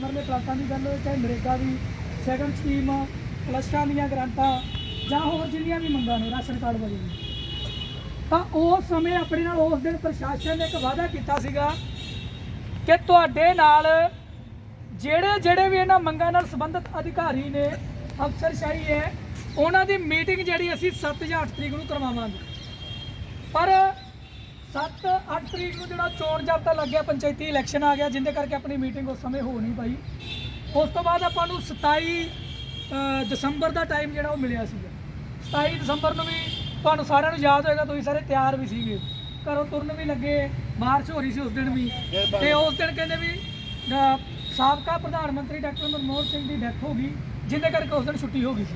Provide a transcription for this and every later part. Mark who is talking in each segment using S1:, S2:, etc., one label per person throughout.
S1: ਮਰਲੇ ਪਲਾਟਾਂ ਦੀ ਗੱਲ ਹੋਵੇ ਚਾਹੇ ਨਰੇਗਾ ਦੀ ਸੈਕੰਡ ਸਕੀਮ ਪਲਸਟਾਂ ਦੀਆਂ ਗ੍ਰਾਂਟਾਂ, ਜਾਂ ਹੋਰ ਜਿੰਨੀਆਂ ਵੀ ਮੰਗਾਂ ਨੇ ਰਾਸ਼ਨ ਕਾਰਡ ਵਾਲੀ ਤਾਂ ਉਸ ਸਮੇਂ ਆਪਣੇ ਨਾਲ ਉਸ ਦਿਨ ਪ੍ਰਸ਼ਾਸਨ ਨੇ ਇੱਕ ਵਾਅਦਾ ਕੀਤਾ ਸੀਗਾ ਕਿ ਤੁਹਾਡੇ ਨਾਲ ਜਿਹੜੇ ਜਿਹੜੇ ਵੀ ਇਹਨਾਂ ਮੰਗਾਂ ਨਾਲ ਸੰਬੰਧਿਤ ਅਧਿਕਾਰੀ ਨੇ ਅਫਸਰਸ਼ਾਹੀ ਹੈ, ਉਹਨਾਂ ਦੀ ਮੀਟਿੰਗ ਜਿਹੜੀ ਅਸੀਂ 7 ਜਾਂ 8 ਤਰੀਕ ਨੂੰ ਕਰਵਾਵਾਂਗੇ। ਪਰ 7 8 ਤਰੀਕ ਨੂੰ ਜਿਹੜਾ ਚੋਣ ਜਾਬਤਾ ਲੱਗਿਆ ਪੰਚਾਇਤੀ ਇਲੈਕਸ਼ਨ ਆ ਗਿਆ, ਜਿੰਦੇ ਕਰਕੇ ਆਪਣੀ ਮੀਟਿੰਗ ਉਸ ਸਮੇਂ ਹੋ ਨਹੀਂ ਪਾਈ। ਉਸ ਤੋਂ ਬਾਅਦ ਆਪਾਂ ਨੂੰ 27 ਦਸੰਬਰ ਦਾ ਟਾਈਮ ਜਿਹੜਾ ਉਹ ਮਿਲਿਆ ਸੀਗਾ। 27 ਦਸੰਬਰ ਨੂੰ ਵੀ ਤੁਹਾਨੂੰ ਸਾਰਿਆਂ ਨੂੰ ਯਾਦ ਹੋਏਗਾ, ਤੁਸੀਂ ਸਾਰੇ ਤਿਆਰ ਵੀ ਸੀਗੇ। ਘਰੋਂ ਤੁਰਨ ਵੀ ਲੱਗੇ ਬਾਰਿਸ਼ ਹੋ ਰਹੀ ਸੀ ਉਸ ਦਿਨ ਵੀ। ਤੇ ਉਸ ਦਿਨ ਕਹਿੰਦੇ ਵੀ ਸਾਬਕਾ ਪ੍ਰਧਾਨ ਮੰਤਰੀ ਡਾਕਟਰ ਮਨਮੋਹਨ ਸਿੰਘ ਦੀ ਡੈਥ ਹੋ ਗਈ, ਜਿੰਦੇ ਕਰਕੇ ਉਸ ਦਿਨ ਛੁੱਟੀ ਹੋ ਗਈ ਸੀ।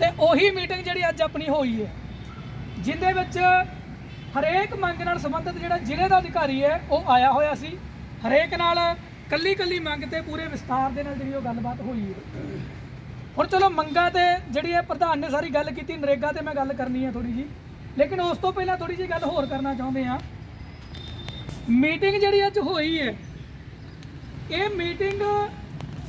S1: ਤੇ ਉਹੀ ਮੀਟਿੰਗ ਜਿਹੜੀ ਅੱਜ ਆਪਣੀ ਹੋਈ ਹੈ, ਜਿੰਦੇ ਵਿੱਚ ਹਰੇਕ ਮੰਗ ਨਾਲ ਸੰਬੰਧਿਤ ਜਿਹੜਾ ਜ਼ਿਲ੍ਹੇ ਦਾ ਅਧਿਕਾਰੀ ਹੈ, ਉਹ ਆਇਆ ਹੋਇਆ ਸੀ। ਹਰੇਕ ਨਾਲ ਕੱਲੀ ਕੱਲੀ ਮੰਗ ਤੇ ਪੂਰੇ ਵਿਸਤਾਰ ਦੇ ਨਾਲ ਜਿਹੜੀ ਉਹ ਗੱਲਬਾਤ ਹੋਈ ਹੈ। ਹੁਣ ਚਲੋ ਮੰਗਾ ਤੇ ਜਿਹੜੀ ਇਹ ਪ੍ਰਧਾਨ ਨੇ ਸਾਰੀ ਗੱਲ ਕੀਤੀ, ਨਰੇਗਾ ਤੇ ਮੈਂ ਗੱਲ ਕਰਨੀ ਹੈ ਥੋੜੀ ਜੀ ਲੇਕਿਨ ਉਸ ਤੋਂ ਪਹਿਲਾਂ ਥੋੜੀ ਜੀ ਗੱਲ ਹੋਰ ਕਰਨਾ ਚਾਹੁੰਦੇ ਆ ਮੀਟਿੰਗ ਜਿਹੜੀ ਅੱਜ ਹੋਈ ਹੈ, ਇਹ ਮੀਟਿੰਗ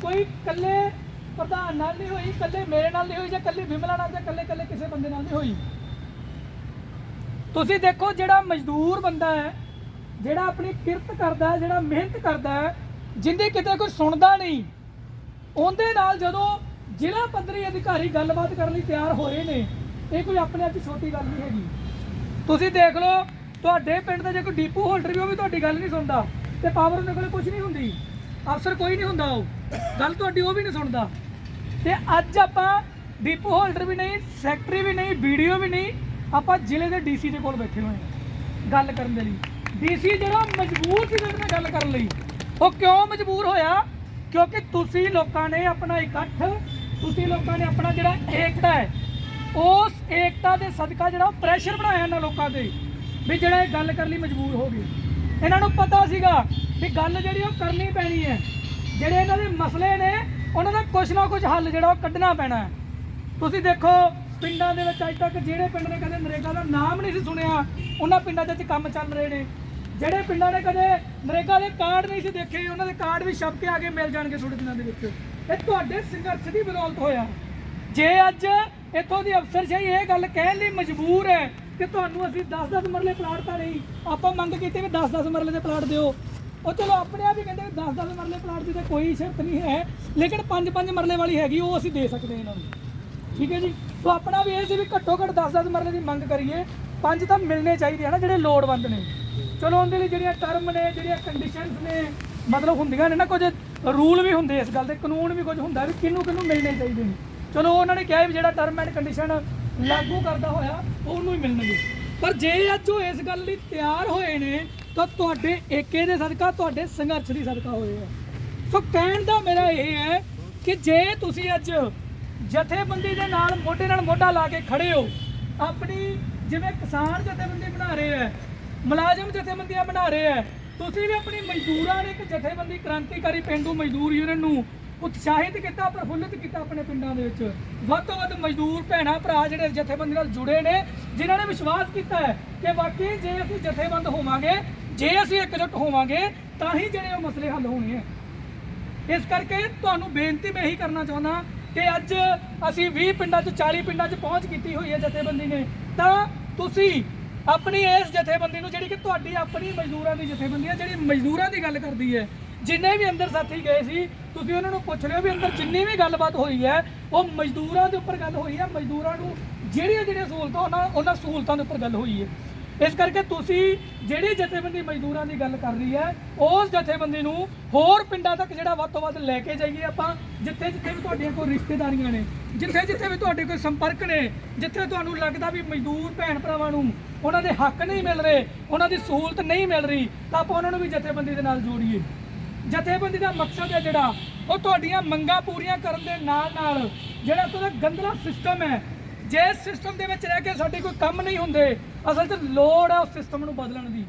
S1: ਕੋਈ ਇਕੱਲੇ ਪ੍ਰਧਾਨ ਨਾਲ ਨਹੀਂ ਹੋਈ, ਇਕੱਲੇ ਮੇਰੇ ਨਾਲ ਨਹੀਂ ਹੋਈ ਜਾਂ ਇਕੱਲੀ ਵਿਮਲਾ ਨਾਲ ਜਾਂ ਇਕੱਲੇ ਇਕੱਲੇ ਕਿਸੇ ਬੰਦੇ ਨਾਲ ਨਹੀਂ ਹੋਈ। ਤੁਸੀਂ ਦੇਖੋ ਜਿਹੜਾ ਮਜ਼ਦੂਰ ਬੰਦਾ ਹੈ, ਜਿਹੜਾ ਆਪਣੀ ਕਿਰਤ ਕਰਦਾ ਹੈ, ਜਿਹੜਾ ਮਿਹਨਤ ਕਰਦਾ ਹੈ, ਜਿੰਦੇ ਕਿਤੇ ਕੋਈ ਸੁਣਦਾ ਨਹੀਂ, ਉਹਦੇ ਨਾਲ ਜਦੋਂ ਜ਼ਿਲ੍ਹਾ ਪੱਧਰੀ ਅਧਿਕਾਰੀ ਗੱਲਬਾਤ ਕਰਨ ਲਈ ਤਿਆਰ ਹੋਏ ਨੇ, ਇਹ ਕੋਈ ਆਪਣੇ ਆਪ 'ਚ ਛੋਟੀ ਗੱਲ ਨਹੀਂ ਹੈਗੀ। ਤੁਸੀਂ ਦੇਖ ਲਓ, ਤੁਹਾਡੇ ਪਿੰਡ ਦਾ ਜੇ ਕੋਈ ਡੀਪੂ ਹੋਲਡਰ ਵੀ ਉਹ ਵੀ ਤੁਹਾਡੀ ਗੱਲ ਨਹੀਂ ਸੁਣਦਾ ਤੇ ਪਾਵਰ ਉਹਨਾਂ ਕੋਲ ਕੁਝ ਨਹੀਂ ਹੁੰਦੀ। ਅਫਸਰ ਕੋਈ ਨਹੀਂ ਹੁੰਦਾ ਉਹ। ਗੱਲ ਤੁਹਾਡੀ ਉਹ ਵੀ ਨਹੀਂ ਸੁਣਦਾ। ਤੇ ਅੱਜ ਆਪਾਂ ਡੀਪੂ ਹੋਲਡਰ ਵੀ ਨਹੀਂ, ਸੈਕਟਰੀ ਵੀ ਨਹੀਂ ਵੀਡੀਓ ਵੀ ਨਹੀਂ ਆਪਾਂ ਜ਼ਿਲ੍ਹੇ ਦੇ ਡੀਸੀ ਦੇ ਕੋਲ ਬੈਠੇ ਹੋਏ ਹਾਂ ਗੱਲ ਕਰਨ ਦੇ ਲਈ। ਡੀਸੀ ਜਿਹੜਾ ਮਜਬੂਰ ਸੀ ਮੇਰੇ ਨਾਲ ਗੱਲ ਕਰਨ ਲਈ, ਉਹ ਕਿਉਂ ਮਜਬੂਰ ਹੋਇਆ? ਕਿਉਂਕਿ ਤੁਸੀਂ ਲੋਕਾਂ ਨੇ ਆਪਣਾ ਇਕੱਠ, ਤੁਸੀਂ ਲੋਕਾਂ ਨੇ ਆਪਣਾ ਜਿਹੜਾ ਏਕਤਾ ਹੈ, ਉਸ ਏਕਤਾ ਦੇ ਸਦਕਾ ਜਿਹੜਾ ਪ੍ਰੈਸ਼ਰ ਬਣਾਇਆ ਇਹਨਾਂ ਲੋਕਾਂ ਤੇ ਵੀ ਜਿਹੜਾ ਇਹ ਗੱਲ ਕਰਨ ਲਈ ਮਜਬੂਰ ਹੋ ਗਏ। ਇਹਨਾਂ ਨੂੰ ਪਤਾ ਸੀਗਾ ਵੀ ਗੱਲ ਜਿਹੜੀ ਉਹ ਕਰਨੀ ਪੈਣੀ ਹੈ। ਜਿਹੜੇ ਇਹਨਾਂ ਦੇ ਮਸਲੇ ਨੇ, ਉਹਨਾਂ ਦਾ ਕੁਝ ਨਾ ਕੁਝ ਹੱਲ ਜਿਹੜਾ ਉਹ ਕੱਢਣਾ ਪੈਣਾ ਹੈ। ਤੁਸੀਂ ਦੇਖੋ ਪਿੰਡਾਂ ਦੇ ਵਿੱਚ ਅੱਜ ਤੱਕ ਜਿਹੜੇ ਪਿੰਡ ਨੇ ਕਦੇ ਨਰੇਗਾ ਦਾ ਨਾਮ ਨਹੀਂ ਸੀ ਸੁਣਿਆ, ਉਹਨਾਂ ਪਿੰਡਾਂ ਦੇ ਵਿੱਚ ਕੰਮ ਚੱਲ ਰਹੇ ਨੇ। ਜਿਹੜੇ ਪਿੰਡਾਂ ਨੇ ਕਦੇ ਨਰੇਗਾ ਦੇ ਕਾਰਡ ਨਹੀਂ ਸੀ ਦੇਖੇ, ਉਹਨਾਂ ਦੇ ਕਾਰਡ ਵੀ ਛਪ ਕੇ ਆ ਕੇ ਮਿਲ ਜਾਣਗੇ ਥੋੜੇ ਦਿਨਾਂ ਦੇ ਵਿੱਚ। ਇਹ ਤੁਹਾਡੇ ਸੰਘਰਸ਼ ਦੀ ਬਦੌਲਤ ਹੋਇਆ। ਜੇ ਅੱਜ ਇੱਥੋਂ ਦੀ ਅਫਸਰਸ਼ਾਹੀ ਇਹ ਗੱਲ ਕਹਿਣ ਲਈ ਮਜਬੂਰ ਹੈ ਕਿ ਤੁਹਾਨੂੰ ਅਸੀਂ 10-10 ਮਰਲੇ ਪਲਾਟ ਤਾਂ ਨਹੀਂ, ਆਪਾਂ ਮੰਗ ਕੀਤੀ ਵੀ 10-10 ਮਰਲੇ ਦੇ ਪਲਾਟ ਦਿਓ। ਉਹ ਚਲੋ ਆਪਣੇ ਆਪ ਹੀ ਕਹਿੰਦੇ 10-10 ਮਰਲੇ ਪਲਾਟ ਦੀ ਤਾਂ ਕੋਈ ਸ਼ਰਤ ਨਹੀਂ ਹੈ, ਲੇਕਿਨ 5-5 ਮਰਲੇ ਵਾਲੀ ਹੈਗੀ, ਉਹ ਅਸੀਂ ਦੇ ਸਕਦੇ ਹਾਂ ਇਹਨਾਂ ਨੂੰ। ਠੀਕ ਹੈ ਜੀ? ਸੋ ਆਪਣਾ ਵੀ ਇਹ ਸੀ ਵੀ ਘੱਟੋ ਘੱਟ 10-10 ਮਰਲੇ ਦੀ ਮੰਗ ਕਰੀਏ। ਪੰਜ ਤਾਂ ਮਿਲਣੇ ਚਾਹੀਦੇ ਆ ਨਾ, ਜਿਹੜੇ ਲੋੜਵੰਦ ਨੇ। ਚਲੋ, ਉਹਦੇ ਲਈ ਜਿਹੜੀਆਂ ਟਰਮ ਨੇ, ਜਿਹੜੀਆਂ ਕੰਡੀਸ਼ਨਸ ਨੇ, ਮਤਲਬ ਹੁੰਦੀਆਂ ਨੇ ਨਾ, ਕੁਝ ਰੂਲ ਵੀ ਹੁੰਦੇ ਇਸ ਗੱਲ ਦੇ, ਕਾਨੂੰਨ ਵੀ ਕੁਝ ਹੁੰਦਾ ਵੀ ਕਿਹਨੂੰ ਕਿਹਨੂੰ ਮਿਲਣੇ ਚਾਹੀਦੇ ਨੇ। ਚਲੋ, ਉਹਨਾਂ ਨੇ ਕਿਹਾ ਵੀ ਜਿਹੜਾ ਟਰਮ ਐਂਡ ਕੰਡੀਸ਼ਨ ਲਾਗੂ ਕਰਦਾ ਹੋਇਆ ਉਹਨੂੰ ਹੀ ਮਿਲਣਗੇ। ਪਰ ਜੇ ਅੱਜ ਉਹ ਇਸ ਗੱਲ ਲਈ ਤਿਆਰ ਹੋਏ ਨੇ, ਤਾਂ ਤੁਹਾਡੇ ਏਕੇ ਦੇ ਸਦਕਾ, ਤੁਹਾਡੇ ਸੰਘਰਸ਼ ਦੀ ਸਦਕਾ ਹੋਏ ਆ। ਸੋ ਕਹਿਣ ਦਾ ਮੇਰਾ ਇਹ ਹੈ ਕਿ ਜੇ ਤੁਸੀਂ ਅੱਜ ਜਥੇਬੰਦੀ ਦੇ ਨਾਲ ਮੋਢੇ ਨਾਲ ਮੋਢਾ ਲਾ ਕੇ ਖੜੇ ਹੋ। ਆਪਣੀ ਜਿਵੇਂ ਕਿਸਾਨ ਜਥੇਬੰਦੀ ਬਣਾ ਰਹੇ ਹੈ, ਮੁਲਾਜ਼ਮ ਜਥੇਬੰਦੀਆਂ ਬਣਾ ਰਹੇ ਹੈ, ਤੁਸੀਂ ਵੀ ਆਪਣੀ ਮਜ਼ਦੂਰਾਂ ਨੇ ਇੱਕ ਜਥੇਬੰਦੀ ਕ੍ਰਾਂਤੀਕਾਰੀ ਪਿੰਡੂ ਮਜ਼ਦੂਰ ਯੂਨੀਅਨ ਨੂੰ ਉਤਸ਼ਾਹਿਤ ਕੀਤਾ, ਪ੍ਰਫੁੱਲਿਤ ਕੀਤਾ ਆਪਣੇ ਪਿੰਡਾਂ ਦੇ ਵਿੱਚ। ਵੱਧ ਤੋਂ ਵੱਧ ਮਜ਼ਦੂਰ ਭੈਣਾਂ, ਭਰਾ ਜਿਹੜੇ ਜਥੇਬੰਦੀ ਨਾਲ ਜੁੜੇ ਨੇ, ਜਿਨ੍ਹਾਂ ਨੇ ਵਿਸ਼ਵਾਸ ਕੀਤਾ ਹੈ ਕਿ ਵਾਕਈ ਜੇ ਅਸੀਂ ਜਥੇਬੰਦ ਹੋਵਾਂਗੇ, ਜੇ ਅਸੀਂ ਇਕਜੁੱਟ ਹੋਵਾਂਗੇ, ਤਾਂ ਹੀ ਜਿਹੜੇ ਉਹ ਮਸਲੇ ਹੱਲ ਹੋਣੇ ਆ ਇਸ ਕਰਕੇ ਤੁਹਾਨੂੰ ਬੇਨਤੀ ਮੈਂ ਇਹੀ ਕਰਨਾ ਚਾਹੁੰਦਾ ਕਿ ਅੱਜ ਅਸੀਂ 20 ਪਿੰਡਾਂ 'ਚ 40 ਪਿੰਡਾਂ 'ਚ ਪਹੁੰਚ ਕੀਤੀ ਹੋਈ ਹੈ ਜਥੇਬੰਦੀ ਨੇ, ਤਾਂ ਤੁਸੀਂ ਆਪਣੀ ਇਸ ਜਥੇਬੰਦੀ ਨੂੰ, ਜਿਹੜੀ ਕਿ ਤੁਹਾਡੀ ਆਪਣੀ ਮਜ਼ਦੂਰਾਂ ਦੀ ਜਥੇਬੰਦੀ ਹੈ, ਜਿਹੜੀ ਮਜ਼ਦੂਰਾਂ ਦੀ ਗੱਲ ਕਰਦੀ ਹੈ, ਜਿੰਨੇ ਵੀ ਅੰਦਰ ਸਾਥੀ ਗਏ ਸੀ, ਤੁਸੀਂ ਉਹਨਾਂ ਨੂੰ ਪੁੱਛ ਲਿਓ ਵੀ ਅੰਦਰ ਜਿੰਨੀ ਵੀ ਗੱਲਬਾਤ ਹੋਈ ਹੈ, ਉਹ ਮਜ਼ਦੂਰਾਂ ਦੇ ਉੱਪਰ ਗੱਲ ਹੋਈ ਹੈ, ਮਜ਼ਦੂਰਾਂ ਨੂੰ ਜਿਹੜੀਆਂ ਜਿਹੜੀਆਂ ਸਹੂਲਤਾਂ, ਉਹਨਾਂ ਉਹਨਾਂ ਸਹੂਲਤਾਂ ਦੇ ਉੱਪਰ ਗੱਲ ਹੋਈ ਹੈ। ਇਸ ਕਰਕੇ ਤੁਸੀਂ ਜਿਹੜੀ ਜਥੇਬੰਦੀ ਮਜ਼ਦੂਰਾਂ ਦੀ ਗੱਲ ਕਰ ਰਹੀ ਹੈ, ਉਸ ਜਥੇਬੰਦੀ ਨੂੰ ਹੋਰ ਪਿੰਡਾਂ ਤੱਕ ਜਿਹੜਾ ਵੱਧ ਤੋਂ ਵੱਧ ਲੈ ਕੇ ਜਾਈਏ ਆਪਾਂ, ਜਿੱਥੇ ਜਿੱਥੇ ਵੀ ਤੁਹਾਡੀਆਂ ਕੋਈ ਰਿਸ਼ਤੇਦਾਰੀਆਂ ਨੇ, ਜਿੱਥੇ ਜਿੱਥੇ ਵੀ ਤੁਹਾਡੇ ਕੋਈ ਸੰਪਰਕ ਨੇ, ਜਿੱਥੇ ਤੁਹਾਨੂੰ ਲੱਗਦਾ ਵੀ ਮਜ਼ਦੂਰ ਭੈਣ ਭਰਾਵਾਂ ਨੂੰ ਉਹਨਾਂ ਦੇ ਹੱਕ ਨਹੀਂ ਮਿਲ ਰਹੇ, ਉਹਨਾਂ ਦੀ ਸਹੂਲਤ ਨਹੀਂ ਮਿਲ ਰਹੀ, ਤਾਂ ਆਪਾਂ ਉਹਨਾਂ ਨੂੰ ਵੀ ਜਥੇਬੰਦੀ ਦੇ ਨਾਲ ਜੋੜੀਏ। ਜਥੇਬੰਦੀ ਦਾ ਮਕਸਦ ਹੈ ਜਿਹੜਾ, ਉਹ ਤੁਹਾਡੀਆਂ ਮੰਗਾਂ ਪੂਰੀਆਂ ਕਰਨ ਦੇ ਨਾਲ ਨਾਲ ਜਿਹੜਾ ਤੁਹਾਡਾ ਗੰਦਲਾ ਸਿਸਟਮ ਹੈ ਜੇ ਸਿਸਟਮ ਦੇ ਵਿੱਚ ਰਹਿ ਕੇ ਸਾਡੇ ਕੋਈ ਕੰਮ ਨਹੀਂ ਹੁੰਦੇ, ਅਸਲ 'ਚ ਲੋੜ ਹੈ ਉਸ ਸਿਸਟਮ ਨੂੰ ਬਦਲਣ ਦੀ।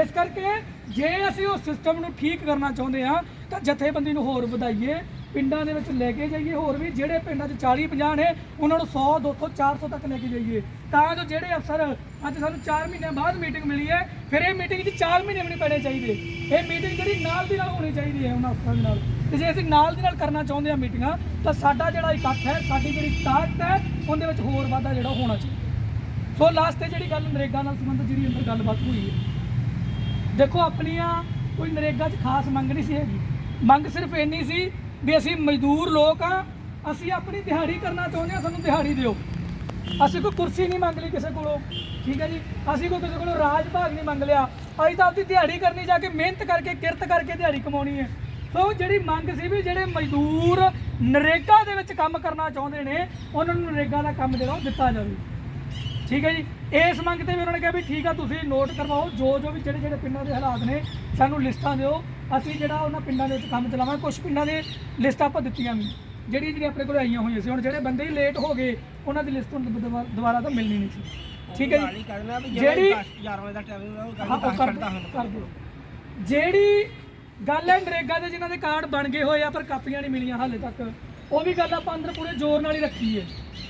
S1: ਇਸ ਕਰਕੇ ਜੇ ਅਸੀਂ ਉਸ ਸਿਸਟਮ ਨੂੰ ਠੀਕ ਕਰਨਾ ਚਾਹੁੰਦੇ ਹਾਂ, ਤਾਂ ਜਥੇਬੰਦੀ ਨੂੰ ਹੋਰ ਵਧਾਈਏ ਪਿੰਡਾਂ ਦੇ ਵਿੱਚ ਲੈ ਕੇ ਜਾਈਏ, ਹੋਰ ਵੀ ਜਿਹੜੇ ਪਿੰਡਾਂ 'ਚ 40 50 ਨੇ, ਉਹਨਾਂ ਨੂੰ 100 200 400 ਤੱਕ ਲੈ ਕੇ ਜਾਈਏ। ਤਾਂ ਜੋ ਜਿਹੜੇ ਅਫਸਰ ਅੱਜ ਸਾਨੂੰ 4 ਮਹੀਨੇ ਬਾਅਦ ਮੀਟਿੰਗ ਮਿਲੀ ਹੈ, ਫਿਰ ਇਹ ਮੀਟਿੰਗ 'ਚ 4 ਮਹੀਨੇ ਵੀ ਨਹੀਂ ਪੈਣੇ ਚਾਹੀਦੇ। ਇਹ ਮੀਟਿੰਗ ਜਿਹੜੀ ਨਾਲ ਦੀ ਨਾਲ ਹੋਣੀ ਚਾਹੀਦੀ ਹੈ ਉਹਨਾਂ ਅਫਸਰਾਂ ਦੇ ਨਾਲ। ਤੇ ਜੇ ਅਸੀਂ ਨਾਲ ਦੀ ਨਾਲ ਕਰਨਾ ਚਾਹੁੰਦੇ ਹਾਂ ਮੀਟਿੰਗਾਂ ਤਾਂ ਸਾਡਾ ਜਿਹੜਾ ਇਕੱਠ ਹੈ, ਸਾਡੀ ਜਿਹੜੀ ਤਾਕਤ ਹੈ, ਉਹਦੇ ਵਿੱਚ ਹੋਰ ਵਾਧਾ ਜਿਹੜਾ ਹੋਣਾ ਚਾਹੀਦਾ। ਸੋ ਲਾਸਟ ਤੇ ਜਿਹੜੀ ਗੱਲ ਨਰੇਗਾ ਨਾਲ ਸੰਬੰਧਿਤ ਜਿਹੜੀ ਅੰਦਰ ਗੱਲਬਾਤ ਹੋਈ ਹੈ। ਦੇਖੋ, ਆਪਣੀਆਂ ਕੋਈ ਨਰੇਗਾ 'ਚ ਖਾਸ ਮੰਗ ਨਹੀਂ ਸੀ ਹੈਗੀ। ਮੰਗ ਸਿਰਫ ਇੰਨੀ ਸੀ ਵੀ ਅਸੀਂ ਮਜ਼ਦੂਰ ਲੋਕ ਆ ਅਸੀਂ ਆਪਣੀ ਦਿਹਾੜੀ ਕਰਨਾ ਚਾਹੁੰਦੇ ਆ ਸਾਨੂੰ ਦਿਹਾੜੀ ਦਿਓ। ਅਸੀਂ ਕੋਈ ਕੁਰਸੀ ਨਹੀਂ ਮੰਗ ਲਈ ਕਿਸੇ ਕੋਲੋਂ, ਠੀਕ ਹੈ ਜੀ? ਅਸੀਂ ਕੋਈ ਕਿਸੇ ਕੋਲੋਂ ਰਾਜ ਭਾਗ ਨਹੀਂ ਮੰਗ ਲਿਆ। ਅਸੀਂ ਤਾਂ ਆਪਦੀ ਦਿਹਾੜੀ ਕਰਨੀ, ਜਾ ਕੇ ਮਿਹਨਤ ਕਰਕੇ, ਕਿਰਤ ਕਰਕੇ ਦਿਹਾੜੀ ਕਮਾਉਣੀ ਹੈ। ਸੋ ਜਿਹੜੀ ਮੰਗ ਸੀ ਵੀ ਜਿਹੜੇ ਮਜ਼ਦੂਰ ਨਰੇਗਾ ਦੇ ਵਿੱਚ ਕੰਮ ਕਰਨਾ ਚਾਹੁੰਦੇ ਨੇ, ਉਹਨਾਂ ਨੂੰ ਨਰੇਗਾ ਦਾ ਕੰਮ ਜਿਹੜਾ ਉਹ ਦਿੱਤਾ ਜਾਵੇ। ਠੀਕ ਹੈ ਜੀ? ਇਸ ਮੰਗ ਤੇ ਵੀ ਉਹਨਾਂ ਨੇ ਕਿਹਾ ਵੀ ਠੀਕ ਆ, ਤੁਸੀਂ ਨੋਟ ਕਰਵਾਓ ਜੋ ਜੋ ਵੀ ਜਿਹੜੇ ਜਿਹੜੇ ਪਿੰਡਾਂ ਦੇ ਹਾਲਾਤ ਨੇ, ਸਾਨੂੰ ਲਿਸਟਾਂ ਦਿਓ। ਅਸੀਂ ਜਿਹੜਾ ਉਹਨਾਂ ਪਿੰਡਾਂ ਦੇ ਵਿੱਚ ਕੰਮ ਚਲਾਵਾਂਗੇ ਕੁਝ ਪਿੰਡਾਂ ਦੇ ਲਿਸਟਾਂ ਆਪਾਂ ਦਿੱਤੀਆਂ ਵੀ। ਜਿਹੜੀ ਜਿਹੜੀ ਆਪਣੇ ਕੋਲ ਆਈਆਂ ਹੋਈਆਂ ਸੀ ਹੁਣ ਜਿਹੜੇ ਬੰਦੇ ਹੀ ਲੇਟ ਹੋ ਗਏ ਉਹਨਾਂ ਦੀ ਲਿਸਟ ਹੁਣ ਦੁਬਾ- ਦੁਬਾਰਾ ਤਾਂ ਮਿਲਣੀ ਨਹੀਂ ਸੀ। ਠੀਕ ਹੈ ਜੀ? ਜਿਹੜੀ-
S2: ਜਿਹੜੀ 11 ਵਜੇ ਦਾ ਟਾਈਮ ਉਹ
S1: ਹਾਂ,
S2: ਗੱਲ
S1: ਉਹ ਕਰ ਕਰ ਦਿਓ। ਜਿਹੜੀ ਗੱਲ ਹੈ ਨਰੇਗਾ ਦੇ ਜਿਨ੍ਹਾਂ ਦੇ ਕਾਰਡ ਬਣ ਗਏ ਹੋਏ ਆ ਪਰ ਕਾਪੀਆਂ ਨਹੀਂ ਮਿਲੀਆਂ ਹਾਲੇ ਤੱਕ ਉਹ ਵੀ ਗੱਲ ਆਪਾਂ ਅੰਦਰ ਪੂਰੇ ਜ਼ੋਰ ਨਾਲ ਹੀ ਰੱਖੀ ਹੈ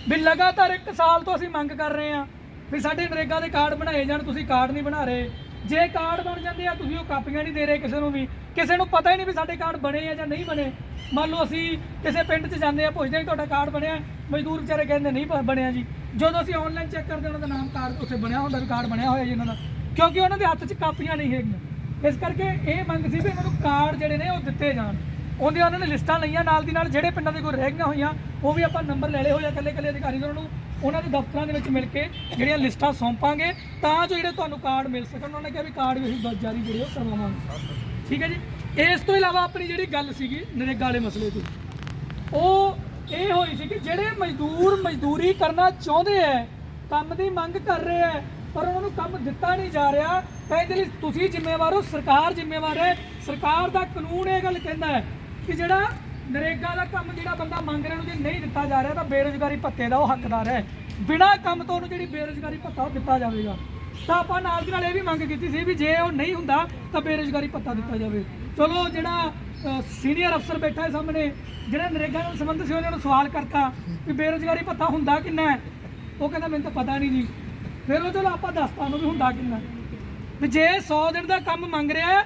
S1: ਵੀ ਲਗਾਤਾਰ 1 ਸਾਲ ਤੋਂ ਅਸੀਂ ਮੰਗ ਕਰ ਰਹੇ ਆ ਵੀ ਸਾਡੇ ਨਰੇਗਾ ਦੇ ਕਾਰਡ ਬਣਾਏ ਜਾਣ ਤੁਸੀਂ ਕਾਰਡ ਨਹੀਂ ਬਣਾ ਰਹੇ। ਜੇ ਕਾਰਡ ਬਣ ਜਾਂਦੇ ਆ, ਤੁਸੀਂ ਉਹ ਕਾਪੀਆਂ ਨਹੀਂ ਦੇ ਰਹੇ ਕਿਸੇ ਨੂੰ ਵੀ। ਕਿਸੇ ਨੂੰ ਪਤਾ ਹੀ ਨਹੀਂ ਵੀ ਸਾਡੇ ਕਾਰਡ ਬਣੇ ਆ ਜਾਂ ਨਹੀਂ ਬਣੇ। ਮੰਨ ਲਓ ਅਸੀਂ ਕਿਸੇ ਪਿੰਡ 'ਚ ਜਾਂਦੇ ਆ, ਪੁੱਛਦੇ ਆ ਤੁਹਾਡਾ ਕਾਰਡ ਬਣਿਆ। ਮਜ਼ਦੂਰ ਵਿਚਾਰੇ ਕਹਿੰਦੇ, ਨਹੀਂ ਬਣਿਆ ਜੀ। ਜਦੋਂ ਅਸੀਂ ਆਨਲਾਈਨ ਚੈੱਕ ਕਰਦੇ ਉਹਨਾਂ ਦਾ ਨਾਮ ਕਾਰਡ ਉੱਥੇ ਬਣਿਆ ਹੁੰਦਾ ਵੀ ਕਾਰਡ ਬਣਿਆ ਹੋਇਆ ਜੀ ਇਹਨਾਂ ਦਾ। ਕਿਉਂਕਿ ਉਹਨਾਂ ਦੇ ਹੱਥ 'ਚ ਕਾਪੀਆਂ ਨਹੀਂ ਹੈਗੀਆਂ। ਇਸ ਕਰਕੇ ਇਹ ਮੰਗ ਸੀ ਵੀ ਇਹਨਾਂ ਨੂੰ ਕਾਰਡ ਜਿਹੜੇ ਨੇ ਉਹ ਦਿੱਤੇ ਜਾਣ। ਉਹਦੀਆਂ ਉਹਨਾਂ ਨੇ ਲਿਸਟਾਂ ਲਈਆਂ ਨਾਲ ਦੀ ਨਾਲ, ਜਿਹੜੇ ਪਿੰਡਾਂ ਦੇ ਕੋਈ ਰਹਿ ਗਈਆਂ ਹੋਈਆਂ, ਉਹ ਵੀ ਆਪਾਂ ਨੰਬਰ ਲੈ ਲਏ ਹੋਏ ਆ ਇਕੱਲੇ ਇਕੱਲੇ ਅਧਿਕਾਰੀ ਉਹਨਾਂ ਨੂੰ। ਉਹਨਾਂ ਦੇ ਦਫ਼ਤਰਾਂ ਦੇ ਵਿੱਚ ਮਿਲ ਕੇ ਜਿਹੜੀਆਂ ਲਿਸਟਾਂ ਸੌਂਪਾਂਗੇ, ਤਾਂ ਜੋ ਜਿਹੜੇ ਤੁਹਾਨੂੰ ਕਾਰਡ ਮਿਲ ਸਕਣ। ਉਹਨਾਂ ਨੇ ਕਿਹਾ ਵੀ ਕਾਰਡ ਵੀ ਅਸੀਂ ਬ- ਜਾਰੀ ਜਿਹੜੇ ਉਹ ਕਰਵਾਵਾਂਗੇ। ਠੀਕ ਹੈ ਜੀ? ਇਸ ਤੋਂ ਇਲਾਵਾ ਆਪਣੀ ਜਿਹੜੀ ਗੱਲ ਸੀਗੀ, ਨਰੇਗਾ ਵਾਲੇ ਮਸਲੇ ਤੇ ਉਹ ਇਹ ਹੋਈ ਸੀ ਕਿ ਜਿਹੜੇ ਮਜ਼ਦੂਰ ਮਜ਼ਦੂਰੀ ਕਰਨਾ ਚਾਹੁੰਦੇ ਐ ਕੰਮ ਦੀ ਮੰਗ ਕਰ ਰਹੇ ਐ ਪਰ ਉਹਨਾਂ ਨੂੰ ਕੰਮ ਦਿੱਤਾ ਨਹੀਂ ਜਾ ਰਿਹਾ, ਤਾਂ ਇਹਦੇ ਲਈ ਤੁਸੀਂ ਜ਼ਿੰਮੇਵਾਰ ਹੋ, ਸਰਕਾਰ ਜ਼ਿੰਮੇਵਾਰ ਹੈ। ਸਰਕਾਰ ਦਾ ਕਾਨੂੰਨ ਇਹ ਗੱਲ ਕਹਿੰਦਾ ਹੈ ਕਿ ਜਿਹੜਾ ਨਰੇਗਾ ਦਾ ਕੰਮ ਜਿਹੜਾ ਬੰਦਾ ਮੰਗ ਰਿਹਾ ਉਹਨੂੰ ਜੇ ਨਹੀਂ ਦਿੱਤਾ ਜਾ ਰਿਹਾ ਤਾਂ ਬੇਰੁਜ਼ਗਾਰੀ ਭੱਤੇ ਦਾ ਉਹ ਹੱਕਦਾਰ ਹੈ। ਬਿਨਾਂ ਕੰਮ ਤੋਂ ਉਹਨੂੰ ਜਿਹੜੀ ਬੇਰੁਜ਼ਗਾਰੀ ਭੱਤਾ ਉਹ ਦਿੱਤਾ ਜਾਵੇਗਾ। ਤਾਂ ਆਪਾਂ ਨਾਲ ਦੀ ਨਾਲ ਇਹ ਵੀ ਮੰਗ ਕੀਤੀ ਸੀ ਵੀ ਜੇ ਉਹ ਨਹੀਂ ਹੁੰਦਾ ਤਾਂ ਬੇਰੁਜ਼ਗਾਰੀ ਭੱਤਾ ਦਿੱਤਾ ਜਾਵੇ। ਚਲੋ ਜਿਹੜਾ ਸੀਨੀਅਰ ਅਫਸਰ ਬੈਠਾ ਹੈ ਸਾਹਮਣੇ ਜਿਹੜਾ ਨਰੇਗਾ ਨਾਲ ਸੰਬੰਧ ਸੀ ਉਹਨਾਂ ਨੂੰ ਸਵਾਲ ਕਰਤਾ ਵੀ ਬੇਰੁਜ਼ਗਾਰੀ ਭੱਤਾ ਹੁੰਦਾ ਕਿੰਨਾ ਹੈ? ਉਹ ਕਹਿੰਦਾ ਮੈਨੂੰ ਤਾਂ ਪਤਾ ਨਹੀਂ ਜੀ। ਫਿਰ ਉਹ ਚਲੋ ਆਪਾਂ ਦੱਸਤਾ ਉਹਨੂੰ ਵੀ ਹੁੰਦਾ ਕਿੰਨਾ ਵੀ ਜੇ 100 ਦਿਨ ਦਾ ਕੰਮ ਮੰਗ ਰਿਹਾ ਹੈ,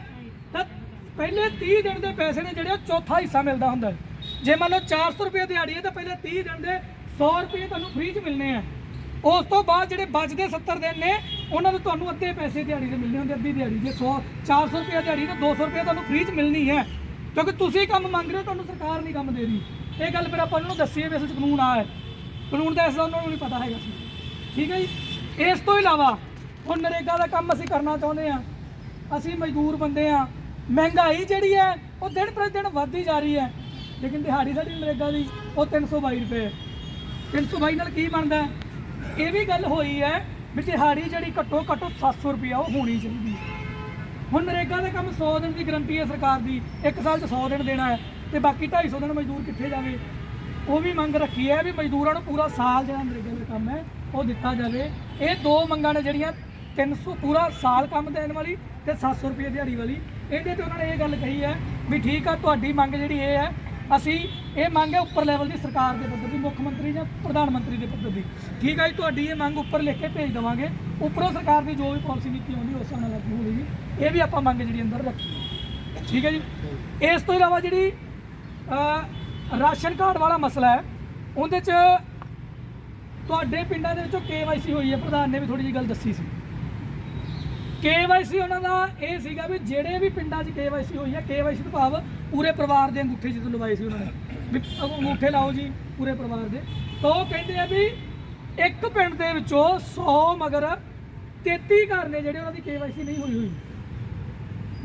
S1: ਪਹਿਲੇ 30 ਦਿਨ ਦੇ ਪੈਸੇ ਨੇ ਜਿਹੜੇ ਉਹ ਚੌਥਾ ਹਿੱਸਾ ਮਿਲਦਾ ਹੁੰਦਾ ਜੇ ਮੰਨ ਲਓ 400 ਰੁਪਏ ਦਿਹਾੜੀ ਹੈ, ਤਾਂ ਪਹਿਲੇ 30 ਦਿਨ ਦੇ 100 ਰੁਪਏ ਤੁਹਾਨੂੰ ਫ੍ਰੀ ਚ ਮਿਲਨੇ ਆ। ਉਸ ਤੋਂ ਬਾਅਦ ਜਿਹੜੇ ਬਚਦੇ 70 ਦਿਨ ਨੇ, ਉਹਨਾਂ ਦੇ ਤੁਹਾਨੂੰ ਅੱਧੇ ਪੈਸੇ ਦਿਹਾੜੀ ਦੇ ਮਿਲਣੇ ਹੁੰਦੇ, ਅੱਧੀ ਦਿਹਾੜੀ ਜੇ 100 400 ਰੁਪਏ ਦਿਹਾੜੀ ਤਾਂ 200 ਰੁਪਏ ਤੁਹਾਨੂੰ ਫ੍ਰੀ ਚ ਮਿਲਣੀ ਹੈ। ਕਿਉਂਕਿ ਤੁਸੀਂ ਕੰਮ ਮੰਗ ਰਹੇ ਹੋ, ਤੁਹਾਨੂੰ ਸਰਕਾਰ ਨਹੀਂ ਕੰਮ ਦੇ ਰਹੀ। ਇਹ ਗੱਲ ਫਿਰ ਆਪਾਂ ਉਹਨਾਂ ਨੂੰ ਦੱਸੀਏ ਵੀ ਅਸਲ 'ਚ ਕਾਨੂੰਨ ਆ ਹੈ। ਕਾਨੂੰਨ ਦਾ ਇਸ ਦਾ ਉਹਨਾਂ ਨੂੰ ਨਹੀਂ ਪਤਾ ਹੈਗਾ ਸੀ। ਠੀਕ ਹੈ ਜੀ? ਇਸ ਤੋਂ ਇਲਾਵਾ ਹੁਣ ਨਰੇਗਾ ਦਾ ਕੰਮ ਅਸੀਂ ਕਰਨਾ ਚਾਹੁੰਦੇ ਆ ਅਸੀਂ ਮਜ਼ਦੂਰ ਬੰਦੇ ਆ ਮਹਿੰਗਾਈ ਜਿਹੜੀ ਹੈ, ਉਹ ਦਿਨ ਪ੍ਰਤੀ ਦਿਨ ਵੱਧਦੀ ਜਾ ਰਹੀ ਹੈ। ਲੇਕਿਨ ਦਿਹਾੜੀ ਸਾਡੀ ਨਰੇਗਾ ਦੀ, ਉਹ 322 ਰੁਪਏ। ਹੈ 322 ਨਾਲ ਕੀ ਬਣਦਾ ਇਹ ਵੀ ਗੱਲ ਹੋਈ ਹੈ ਵੀ ਦਿਹਾੜੀ ਜਿਹੜੀ ਘੱਟੋ ਘੱਟੋ 700 ਰੁਪਇਆ ਉਹ ਹੋਣੀ ਚਾਹੀਦੀ ਹੁਣ ਨਰੇਗਾ ਦਾ ਕੰਮ 100 ਦਿਨ ਦੀ ਗਰੰਟੀ ਹੈ ਸਰਕਾਰ ਦੀ, ਇੱਕ ਸਾਲ 'ਚ 100 ਦਿਨ ਦੇਣਾ ਹੈ ਤੇ ਬਾਕੀ 250 ਦਿਨ ਮਜ਼ਦੂਰ ਕਿੱਥੇ ਜਾਵੇ? ਉਹ ਵੀ ਮੰਗ ਰੱਖੀ ਹੈ ਵੀ ਮਜ਼ਦੂਰਾਂ ਨੂੰ ਪੂਰਾ ਸਾਲ ਜਿਹੜਾ ਨਰੇਗਾ ਦਾ ਕੰਮ ਹੈ, ਉਹ ਦਿੱਤਾ ਜਾਵੇ। ਇਹ ਦੋ ਮੰਗਾਂ ਨੇ ਜਿਹੜੀਆਂ 300 ਪੂਰਾ ਸਾਲ ਕੰਮ ਦੇਣ ਵਾਲੀ ਤੇ 700 ਰੁਪਏ ਦਿਹਾੜੀ ਵਾਲੀ। ਇਹਦੇ ਤੇ ਉਹਨਾਂ ਨੇ ਇਹ ਗੱਲ ਕਹੀ ਹੈ ਵੀ ਠੀਕ ਆ, ਤੁਹਾਡੀ ਮੰਗ ਜਿਹੜੀ ਇਹ ਹੈ, ਅਸੀਂ ਇਹ ਮੰਗ ਹੈ ਉੱਪਰ ਲੈਵਲ ਦੀ ਸਰਕਾਰ ਦੇ ਪੱਧਰ ਦੀ, ਮੁੱਖ ਮੰਤਰੀ ਜਾਂ ਪ੍ਰਧਾਨ ਮੰਤਰੀ ਦੇ ਪੱਧਰ ਦੀ। ਠੀਕ ਹੈ ਜੀ, ਤੁਹਾਡੀ ਇਹ ਮੰਗ ਉੱਪਰ ਲਿਖ ਕੇ ਭੇਜ ਦੇਵਾਂਗੇ। ਉੱਪਰੋਂ ਸਰਕਾਰ ਦੀ ਜੋ ਵੀ ਪਾਲਿਸੀ ਨੀਤੀ ਆਉਂਦੀ, ਉਸ ਹਿਸਾਬ ਨਾਲ ਲਾਗੂ ਹੋਵੇਗੀ ਇਹ ਵੀ ਆਪਾਂ ਮੰਗ ਜਿਹੜੀ ਅੰਦਰ ਰੱਖੀ ਠੀਕ ਹੈ ਜੀ? ਇਸ ਤੋਂ ਇਲਾਵਾ ਜਿਹੜੀ ਰਾਸ਼ਨ ਕਾਰਡ ਵਾਲਾ ਮਸਲਾ ਹੈ, ਉਹਦੇ 'ਚ ਤੁਹਾਡੇ ਪਿੰਡਾਂ ਦੇ ਵਿੱਚੋਂ ਕੇਵਾਈਸੀ ਹੋਈ ਹੈ, ਪ੍ਰਧਾਨ ਨੇ ਵੀ ਥੋੜੀ ਜਿਹੀ ਗੱਲ ਦੱਸੀ ਸੀ। ਕੇਵਾਈਸੀ ਉਹਨਾਂ ਦਾ ਇਹ ਸੀਗਾ ਵੀ ਜਿਹੜੇ ਵੀ ਪਿੰਡਾਂ 'ਚ ਕੇਵਾਈਸੀ ਹੋਈ ਹੈ ਕੇਵਾਈਸੀ ਤੋਂ ਭਾਵ ਪੂਰੇ ਪਰਿਵਾਰ ਦੇ ਅੰਗੂਠੇ ਜਦੋਂ ਲਵਾਏ ਸੀ ਉਹਨਾਂ ਨੇ। ਵੀ ਅੰਗੂਠੇ ਲਾਓ ਜੀ, ਪੂਰੇ ਪਰਿਵਾਰ ਦੇ। ਤਾਂ ਉਹ ਕਹਿੰਦੇ ਆ ਵੀ ਇੱਕ ਪਿੰਡ ਦੇ ਵਿੱਚੋਂ 100 ਮਗਰ 33 ਘਰ ਨੇ ਜਿਹੜੇ ਉਹਨਾਂ ਦੀ ਕੇਵਾਈਸੀ ਨਹੀਂ ਹੋਈ ਹੋਈ।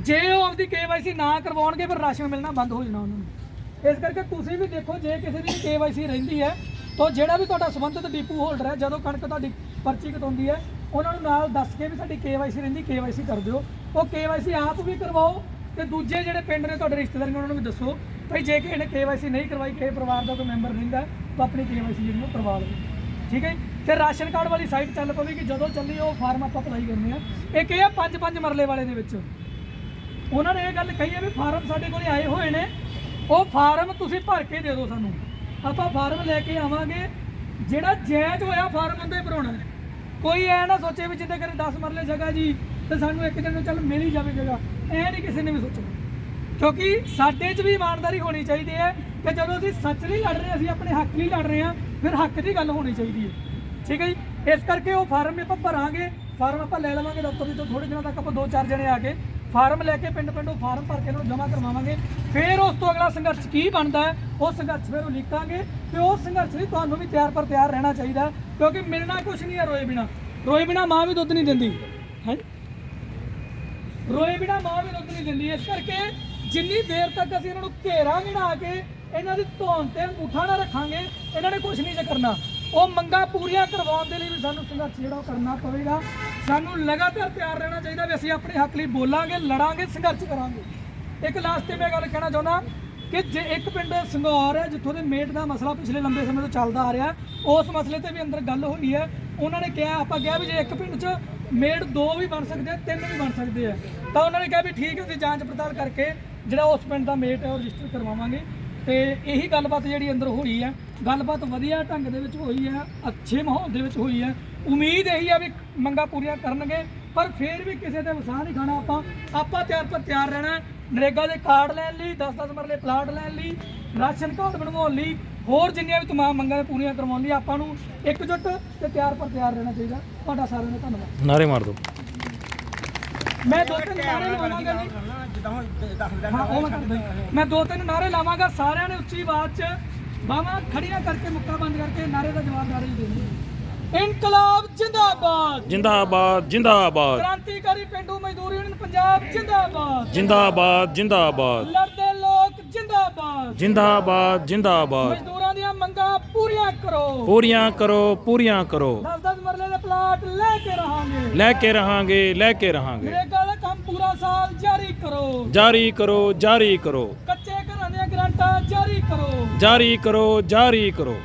S1: ਜੇ ਉਹ ਆਪਦੀ ਕੇਵਾਈਸੀ ਨਾ ਕਰਵਾਉਣਗੇ, ਫਿਰ ਰਾਸ਼ਨ ਮਿਲਣਾ ਬੰਦ ਹੋ ਜਾਣਾ ਉਹਨਾਂ ਨੂੰ। ਇਸ ਕਰਕੇ ਤੁਸੀਂ ਵੀ ਦੇਖੋ, ਜੇ ਕਿਸੇ ਦੀ ਕੇਵਾਈਸੀ ਰਹਿੰਦੀ ਹੈ, ਤਾਂ ਜਿਹੜਾ ਵੀ ਤੁਹਾਡਾ ਸੰਬੰਧਿਤ ਡੀਪੂ ਹੋਲਡਰ ਹੈ, ਜਦੋਂ ਕਣਕ ਤੁਹਾਡੀ ਪਰਚੀ ਕਟਾਉਂਦੀ ਹੈ ਉਹਨਾਂ ਨੂੰ ਨਾਲ ਦੱਸ ਕੇ ਵੀ ਸਾਡੀ ਕੇਵਾਈਸੀ ਰਹਿੰਦੀ ਕੇਵਾਈਸੀ ਕਰ ਦਿਓ। ਉਹ ਕੇਵਾਈਸੀ ਆਪ ਵੀ ਕਰਵਾਓ ਤੇ ਦੂਜੇ ਜਿਹੜੇ ਪਿੰਡ ਨੇ ਤੁਹਾਡੇ ਰਿਸ਼ਤੇਦਾਰ ਨੇ, ਉਹਨਾਂ ਨੂੰ ਵੀ ਦੱਸੋ ਭਾਈ ਜੇ ਕਿਸੇ ਨੇ ਕੇਵਾਈਸੀ ਨਹੀਂ ਕਰਵਾਈ, ਕਿਸੇ ਪਰਿਵਾਰ ਦਾ ਕੋਈ ਮੈਂਬਰ ਰਹਿੰਦਾ, ਤਾਂ ਆਪਣੀ ਕੇਵਾਈਸੀ ਜਿਹੜੀ ਉਹ ਕਰਵਾ ਲਵੇ ਠੀਕ ਹੈ ਜੀ? ਤੇ ਰਾਸ਼ਨ ਕਾਰਡ ਵਾਲੀ ਸਾਈਟ ਚੱਲ ਪਵੇ ਕਿ ਜਦੋਂ ਚੱਲੀ ਉਹ ਫਾਰਮ ਆਪਾਂ ਅਪਲਾਈ ਕਰਨੇ ਆ। ਇੱਕ ਇਹ ਆ ਪੰਜ ਪੰਜ ਮਰਲੇ ਵਾਲੇ ਦੇ ਵਿੱਚ। ਉਹਨਾਂ ਨੇ ਇਹ ਗੱਲ ਕਹੀ ਹੈ ਵੀ ਫਾਰਮ ਸਾਡੇ ਕੋਲੇ ਆਏ ਹੋਏ ਨੇ। ਉਹ ਫਾਰਮ ਤੁਸੀਂ ਭਰ ਕੇ ਦੇ ਦਿਓ ਸਾਨੂੰ। ਆਪਾਂ ਫਾਰਮ ਲੈ ਕੇ ਆਵਾਂਗੇ। ਜਿਹੜਾ ਜਾਇਜ਼ ਹੋਇਆ ਫਾਰਮ ਉਹਦੇ ਭਰਾਉਣਾ ਹੈ। ਕੋਈ ਐ ਨਾ ਸੋਚੇ ਵੀ ਜਿੱਦੇ ਕਰੇ 10 ਮਰਲੇ ਜਗ੍ਹਾ ਜੀ, ਤੇ ਸਾਨੂੰ ਇੱਕ ਦਿਨ ਨੂੰ ਚੱਲ ਮਿਲ ਹੀ ਜਾਵੇ ਜਗ੍ਹਾ। ਐ ਨਹੀਂ ਕਿਸੇ ਨੇ ਵੀ ਸੋਚਣਾ। ਕਿਉਂਕਿ ਸਾਡੇ 'ਚ ਵੀ ਇਮਾਨਦਾਰੀ ਹੋਣੀ ਚਾਹੀਦੀ ਹੈ ਕਿ ਜਦੋਂ ਅਸੀਂ ਸੱਚ ਲਈ ਲੜ ਰਹੇ, ਅਸੀਂ ਆਪਣੇ ਹੱਕ ਲਈ ਲੜ ਰਹੇ ਹਾਂ, ਫਿਰ ਹੱਕ ਦੀ ਗੱਲ ਹੋਣੀ ਚਾਹੀਦੀ ਹੈ। ਠੀਕ ਹੈ ਜੀ? ਇਸ ਕਰਕੇ ਉਹ ਫਾਰਮ ਵੀ ਆਪਾਂ ਭਰਾਂਗੇ, ਫਾਰਮ ਆਪਾਂ ਲੈ ਲਵਾਂਗੇ ਦਫ਼ਤਰ ਵਿੱਚੋਂ ਥੋੜੇ ਦਿਨਾਂ ਤੱਕ ਆਪਾਂ ਦੋ ਚਾਰ ਜਣੇ ਆ ਕੇ। ਫਾਰਮ ਲੈ ਕੇ ਪਿੰਡ ਪਿੰਡੋਂ ਫਾਰਮ ਭਰ ਕੇ ਇਹਨਾਂ ਨੂੰ ਜਮ੍ਹਾਂ ਕਰਵਾਵਾਂਗੇ। ਫਿਰ ਉਸ ਤੋਂ ਅਗਲਾ ਸੰਘਰਸ਼ ਕੀ ਬਣਦਾ ਹੈ? ਉਹ ਸੰਘਰਸ਼ ਫਿਰ ਉਹ ਲਿਖਾਂਗੇ ਤੇ ਉਹ ਸੰਘਰਸ਼ ਲਈ ਤੁਹਾਨੂੰ ਵੀ ਤਿਆਰ ਪਰ ਤਿਆਰ ਰਹਿਣਾ ਚਾਹੀਦਾ ਕਿਉਂਕਿ ਮਿਲਣਾ ਕੁਝ ਨਹੀਂ ਹੈ ਰੋਏ ਬਿਨਾ। ਰੋਏ ਬਿਨਾ ਮਾਂ ਵੀ ਦੁੱਧ ਨਹੀਂ ਦਿੰਦੀ। ਹੈ? ਰੋਏ ਬਿਨਾ ਮਾਂ ਵੀ ਦੁੱਧ ਨਹੀਂ ਦਿੰਦੀ। ਇਸ ਕਰਕੇ ਜਿੰਨੀ ਦੇਰ ਤੱਕ ਅਸੀਂ ਇਹਨਾਂ ਨੂੰ ਘੇਰਾਂਗੇ ਨਾ ਆ ਕੇ ਇਹਨਾਂ ਦੀ ਧੌਣ ਤੇ ਅੰਗੂਠਾ ਨਾ ਰੱਖਾਂਗੇ, ਇਹਨਾਂ ਨੇ ਕੁਝ ਨਹੀਂ ਜੇ ਕਰਨਾ। ਉਹ ਮੰਗਾਂ ਪੂਰੀਆਂ ਕਰਵਾਉਣ ਦੇ ਲਈ ਵੀ ਸਾਨੂੰ ਸੰਘਰਸ਼ ਜਿਹੜਾ ਉਹ ਕਰਨਾ ਪਵੇਗਾ। ਸਾਨੂੰ ਲਗਾਤਾਰ ਤਿਆਰ ਰਹਿਣਾ ਚਾਹੀਦਾ ਵੀ ਅਸੀਂ ਆਪਣੇ ਹੱਕ ਲਈ ਬੋਲਾਂਗੇ, ਲੜਾਂਗੇ, ਸੰਘਰਸ਼ ਕਰਾਂਗੇ। ਇੱਕ ਲਾਸਟ ਤੇ ਮੈਂ ਗੱਲ ਕਹਿਣਾ ਚਾਹੁੰਦਾ ਕਿ ਜੇ ਇੱਕ ਪਿੰਡ ਸੰਗੌਰ ਹੈ, ਜਿੱਥੋਂ ਦੇ ਮੇਟ ਦਾ ਮਸਲਾ ਪਿਛਲੇ ਲੰਬੇ ਸਮੇਂ ਤੋਂ ਚੱਲਦਾ ਆ ਰਿਹਾ, ਉਸ ਮਸਲੇ ਤੇ ਵੀ ਅੰਦਰ ਗੱਲ ਹੋਈ ਹੈ। ਉਹਨਾਂ ਨੇ ਕਿਹਾ, ਆਪਾਂ ਕਿਹਾ ਵੀ ਜੇ ਇੱਕ ਪਿੰਡ 'ਚ ਮੇਟ ਦੋ ਵੀ ਬਣ ਸਕਦੇ ਆ, ਤਿੰਨ ਵੀ ਬਣ ਸਕਦੇ ਆ, ਤਾਂ ਉਹਨਾਂ ਨੇ ਕਿਹਾ ਵੀ ਠੀਕ ਹੈ ਅਸੀਂ ਜਾਂਚ ਪੜਤਾਲ ਕਰਕੇ ਜਿਹੜਾ ਉਸ ਪਿੰਡ ਦਾ ਮੇਟ ਹੈ, ਉਹ ਰਜਿਸਟਰ ਕਰਵਾਵਾਂਗੇ। ਤੇ ਇਹੀ ਗੱਲਬਾਤ ਜਿਹੜੀ ਅੰਦਰ ਹੋਈ ਹੈ, ਗੱਲਬਾਤ ਵਧੀਆ ਢੰਗ ਦੇ ਵਿੱਚ ਹੋਈ ਹੈ, ਅੱਛੇ ਮਾਹੌਲ ਦੇ ਵਿੱਚ ਹੋਈ ਹੈ। ਉਮੀਦ ਇਹੀ ਹੈ ਵੀ ਮੰਗਾਂ ਪੂਰੀਆਂ ਕਰਨਗੇ ਪਰ ਫੇਰ ਵੀ ਕਿਸੇ ਤੇ ਵਸਾ ਨਹੀਂ ਖਾਣਾ ਆਪਾਂ। ਆਪਾਂ ਤਿਆਰ ਪਰ ਤਿਆਰ ਰਹਿਣਾ। ਨਰੇਗਾ ਦੇ ਕਾਰਡ ਲੈਣ ਲਈ 10-10 ਮਰਲੇ ਪਲਾਟ ਲੈਣ ਲਈ ਰਾਸ਼ਨ ਕਾਰਡ ਬਣਵਾਉਣ ਲਈ ਹੋਰ ਜਿੰਨੀਆਂ ਵੀ ਤਮਾਮ ਮੰਗਾਂ ਪੂਰੀਆਂ ਕਰਵਾਉਣ ਲਈ ਆਪਾਂ ਨੂੰ ਇਕਜੁੱਟ ਤੇ ਤਿਆਰ ਪਰ ਤਿਆਰ ਰਹਿਣਾ ਚਾਹੀਦਾ। ਤੁਹਾਡਾ ਸਾਰਿਆਂ ਦਾ ਧੰਨਵਾਦ।
S2: ਨਾਰੇ ਮਾਰ ਦੋ
S1: ਮੈਂ ਦੋ ਤਿੰਨ ਨਾਰੇ ਲਾਵਾਂਗਾ ਜੀ। ਹਾਂ ਉਹ ਮੈਂ ਜੀ। ਮੈਂ ਦੋ ਤਿੰਨ ਨਾਰੇ ਲਾਵਾਂਗਾ। ਸਾਰਿਆਂ ਨੇ ਉੱਚੀ ਆਵਾਜ਼ 'ਚ ਬਾਹਾਂ ਖੜੀਆਂ ਕਰਕੇ ਮੁੱਕਾ ਬੰਦ ਕਰਕੇ ਨਾਰੇ ਦਾ ਜਵਾਬ ਨਾਰੇ ਹੀ। ਦੇਣਗੇ ਇਨਕਲਾਬ ਜਿੰਦਾਬਾਦ।
S2: ਜਿੰਦਾਬਾਦ ਜਿੰਦਾਬਾਦ।
S1: ਕ੍ਰਾਂਤੀਕਾਰੀ ਪਿੰਡੂ ਮਜ਼ਦੂਰ ਯੂਨੀਅਨ ਪੰਜਾਬ ਜਿੰਦਾਬਾਦ।
S2: ਜਿੰਦਾਬਾਦ ਜਿੰਦਾਬਾਦ।
S1: ਲੜਦੇ ਲੋਕ ਜਿੰਦਾਬਾਦ।
S2: ਜਿੰਦਾਬਾਦ ਜਿੰਦਾਬਾਦ।
S1: ਮਜ਼ਦੂਰਾਂ ਦੀਆਂ ਮੰਗਾਂ ਪੂਰੀਆਂ ਕਰੋ।
S2: ਪੂਰੀਆਂ ਕਰੋ ਪੂਰੀਆਂ ਕਰੋ।
S1: 10-10 ਮਰਲੇ ਦੇ ਪਲਾਟ ਲੈ ਕੇ ਰਹਾਂਗੇ।
S2: ਲੈ ਕੇ ਰਹਾਂਗੇ ਲੈ ਕੇ ਰਹਾਂਗੇ।
S1: ਨਰੇਗਾ ਦਾ ਕੰਮ ਪੂਰਾ ਸਾਲ ਜਾਰੀ ਕਰੋ।
S2: ਜਾਰੀ ਕਰੋ ਜਾਰੀ ਕਰੋ।
S1: ਕੱਚੇ ਘਰਾਂ ਦੀਆਂ ਗ੍ਰਾਂਟਾਂ ਜਾਰੀ ਕਰੋ।
S2: ਜਾਰੀ ਕਰੋ ਜਾਰੀ ਕਰੋ।